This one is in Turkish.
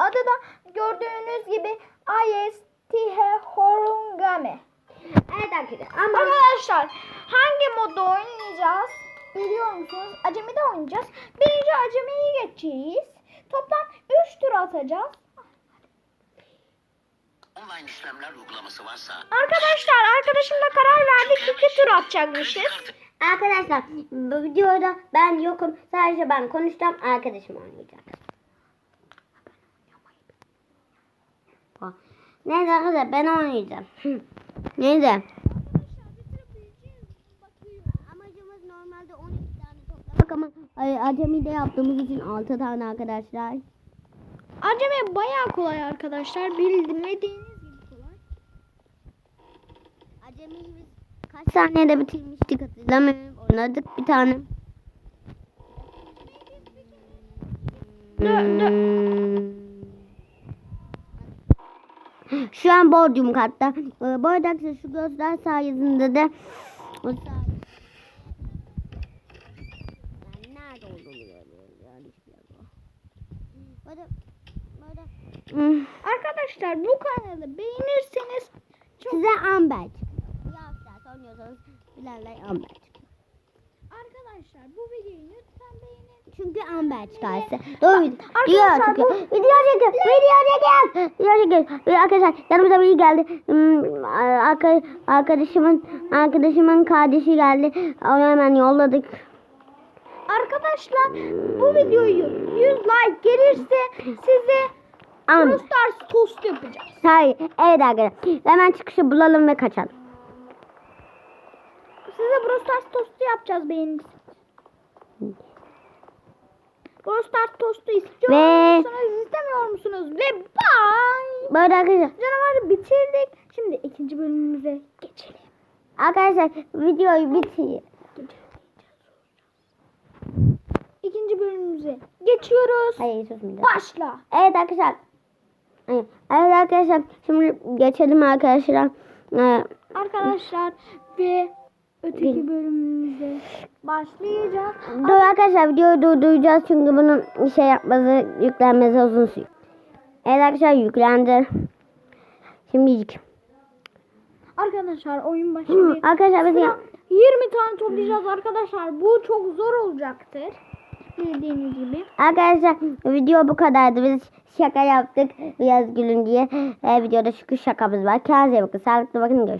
Adı da gördüğünüz gibi ISTH Horungame. Evet arkadaşlar ama Arkadaşlar hangi modda oynayacağız? Biliyor musunuz? Acemi de oynayacağız. Birinci acemiyi geçeceğiz. Toplam 3 tur atacağız. Online işlemler uygulaması varsa Arkadaşlar arkadaşımla karar verdik. 2 tur atacakmışız. arkadaşlar bu videoda ben yokum. Sadece ben konuşacağım. Arkadaşım oynayacak. Neyse arkadaşlar ben oynayacağım. Neyse. Amacımız normalde 12 tane toplamak ama ay, acemi de yaptığımız için 6 tane arkadaşlar. Acemi bayağı kolay arkadaşlar. Bilmediğiniz gibi kolay. Acemiyi biz kaç saniyede bitirmiştik hatırlamıyorum. Oynadık bir tane. Dö- Hmm. Şu an bodyum katta. Ee, Bu arada şu gözler sayesinde de o nerede olduğunu yani. Böyle böyle Hmm. Arkadaşlar bu kanalı beğenirseniz çok Size amber çıkıyor. Yavaşlar oynuyorsanız bilenler. Arkadaşlar bu videoyu lütfen beğenin. Çünkü amber çıkarsa. Doğru video. arkadaşlar, Video çekiyor. bu- Video çekiyor. Video çekiyor. Video çekiyor. Ve Arkadaşlar yanımıza biri geldi. Hmm, arka- Arkadaşımın arkadaşımın kardeşi geldi. Onu hemen yolladık. Arkadaşlar bu videoyu 100 like gelirse size Amber. Brawl Stars tost yapacağız. Hayır. Evet arkadaşlar. Hemen çıkışı bulalım ve kaçalım. Size Brawl Stars tostu yapacağız beğenirseniz. Brawl Stars tostu istiyor Ve- musunuz istemiyor musunuz? Ve bye. Böyle arkadaşlar. Canavarı bitirdik. Şimdi ikinci bölümümüze geçelim. Arkadaşlar videoyu bitir. İkinci bölümümüze geçiyoruz. Hayır susmayacağım. Başla. Evet arkadaşlar. Evet evet arkadaşlar. Şimdi geçelim arkadaşlar. Ee, Arkadaşlar ve öteki bölümümüze başlayacağız. Dur arkadaşlar videoyu durduracağız çünkü bunun şey yapması yüklenmesi uzun sürüyor. Evet arkadaşlar yüklendi. Şimdi ilk. Arkadaşlar oyun başlıyor. arkadaşlar biz Sıra 20 tane toplayacağız arkadaşlar. Bu çok zor olacaktır. Bildiğiniz gibi. arkadaşlar video bu kadardı. Biz şaka yaptık biraz gülün diye. Ee, videoda şükür şakamız var. Kendinize bakın. Sağlıklı bakın. Görüşürüz.